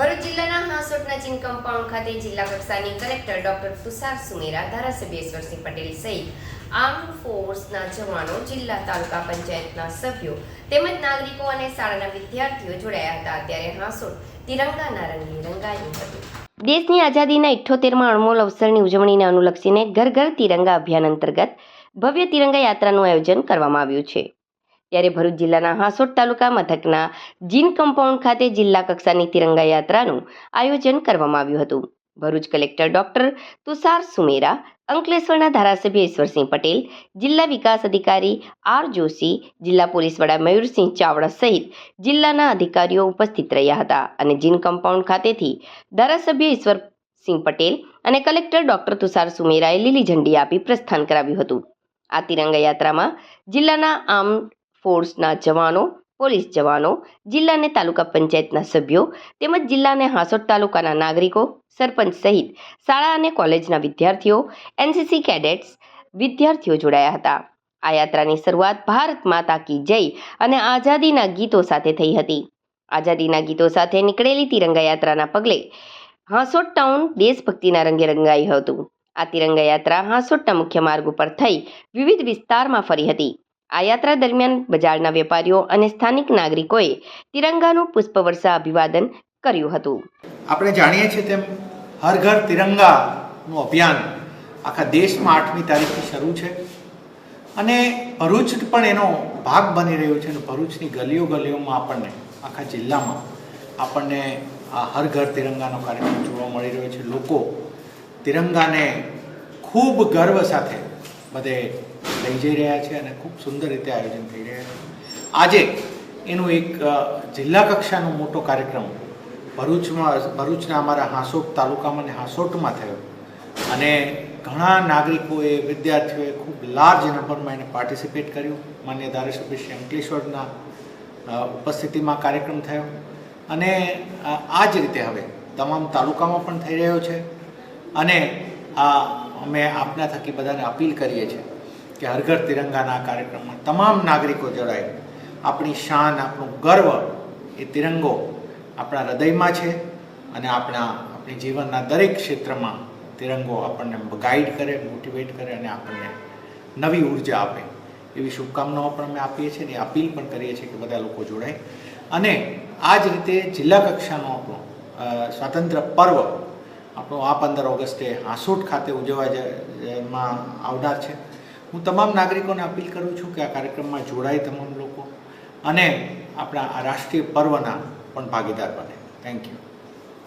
ભરૂચ જિલ્લાના હાંસોટના ચીન કમ્પાઉન્ડ ખાતે જિલ્લા કક્ષાની કલેક્ટર ડોક્ટર તુષાર સુમેરા, ધારાસભ્ય ઈશ્વરસિંહ પટેલ સહિત આર્મ ફોર્સના જવાનો જિલ્લા તાલુકા પંચાયતના સભ્યો તેમજ નાગરિકો અને શાળાના વિદ્યાર્થીઓ જોડાયા હતા. ત્યારે હાંસોટ તિરંગાના રંગે રંગાયું હતું. દેશની આઝાદીના ઇઠ્ઠોતેરમાં અણમોલ અવસરની ઉજવણીને અનુલક્ષીને ઘર ઘર તિરંગા અભિયાન અંતર્ગત ભવ્ય તિરંગા યાત્રાનું આયોજન કરવામાં આવ્યું છે. ત્યારે ભરૂચ જિલ્લાના હાંસોટ તાલુકા મથકના જીન કમ્પાઉન્ડ ખાતે જિલ્લા કક્ષાની તિરંગા યાત્રાનું આયોજન કરવામાં આવ્યું હતું. ભરૂચ કલેક્ટર ડોક્ટર તુષાર સુમેરા, અંકલેશ્વરના ધારાસભ્ય ઈશ્વરસિંહ પટેલ, જિલ્લા વિકાસ અધિકારી આર જોશી, જિલ્લા પોલીસ વડા મયુરસિંહ ચાવડા સહિત જિલ્લાના અધિકારીઓ ઉપસ્થિત રહ્યા હતા અને જીન કમ્પાઉન્ડ ખાતેથી ધારાસભ્ય ઈશ્વરસિંહ પટેલ અને કલેક્ટર ડોક્ટર તુષાર સુમેરાએ લીલી ઝંડી આપી પ્રસ્થાન કરાવ્યું હતું. આ તિરંગા યાત્રામાં જિલ્લાના આર્મ ફોર્સના જવાનો, પોલીસ જવાનો જિલ્લા અને તાલુકા પંચાયતના સભ્યો તેમજ જિલ્લા અને હાંસોટ તાલુકાના નાગરિકો, સરપંચ સહિત શાળા અને કોલેજના વિદ્યાર્થીઓ, એનસીસી કેડેટ્સ, વિદ્યાર્થીઓ જોડાયા હતા. આ યાત્રાની શરૂઆત ભારત માતા કી જય અને આઝાદીના ગીતો સાથે થઈ હતી. આઝાદીના ગીતો સાથે નીકળેલી તિરંગા યાત્રાના પગલે હાંસોટ ટાઉન દેશભક્તિના રંગે રંગાયું હતું. આ તિરંગા યાત્રા હાંસોટના મુખ્ય માર્ગ ઉપર થઈ વિવિધ વિસ્તારમાં ફરી હતી. આ યાત્રા દરમિયાન બજારના વેપારીઓ અને સ્થાનિક નાગરિકોએ તિરંગાનું પુષ્પવર્ષા અભિવાદન કર્યું હતું. આપણે જાણીએ છીએ તેમ હર ઘર તિરંગાનું અભિયાન આખા દેશમાં આઠમી તારીખથી શરૂ છે અને ભરૂચ પણ એનો ભાગ બની રહ્યો છે અને ભરૂચની ગલીઓ ગલીઓમાં આપણને, આખા જિલ્લામાં આપણને આ હર ઘર તિરંગાનો કાર્યક્રમ જોવા મળી રહ્યો છે. લોકો તિરંગાને ખૂબ ગર્વ સાથે બધે લઈ જઈ રહ્યા છે અને ખૂબ સુંદર રીતે આયોજન થઈ રહ્યા છે. આજે એનું એક જિલ્લા કક્ષાનો મોટો કાર્યક્રમ ભરૂચમાં, ભરૂચના અમારા હાંસોટ તાલુકામાં અને હાંસોટમાં થયો. અને ઘણા નાગરિકોએ, વિદ્યાર્થીઓએ ખૂબ લાર્જ નંબરમાં એને પાર્ટિસિપેટ કર્યું. માન્ય ધારાસભ્ય શ્રી અંકલેશ્વરના ઉપસ્થિતિમાં કાર્યક્રમ થયો. અને આ જ રીતે હવે તમામ તાલુકામાં પણ થઈ રહ્યો છે. અને આ અમે આપના થકી બધાને અપીલ કરીએ છીએ કે હર ઘર તિરંગાના કાર્યક્રમમાં તમામ નાગરિકો જોડાય. આપણી શાન, આપણું ગર્વ એ તિરંગો આપણા હૃદયમાં છે અને આપણા, આપણી જીવનના દરેક ક્ષેત્રમાં તિરંગો આપણને ગાઈડ કરે મોટિવેટ કરે અને આપણને નવી ઊર્જા આપે. એવી શુભકામનાઓ પણ અમે આપીએ છીએ અને અપીલ પણ કરીએ છીએ કે બધા લોકો જોડાય. અને આ જ રીતે જિલ્લા કક્ષાનો આપણો સ્વાતંત્ર્ય પર્વ આપણો આ પંદર ઓગસ્ટે હાંસોટ ખાતે ઉજવવા માં આવનાર છે. હું તમામ નાગરિકોને અપીલ કરું છું કે આ કાર્યક્રમમાં જોડાય તમામ લોકો અને આપણા આ રાષ્ટ્રીય પર્વના પણ ભાગીદાર બને. Thank you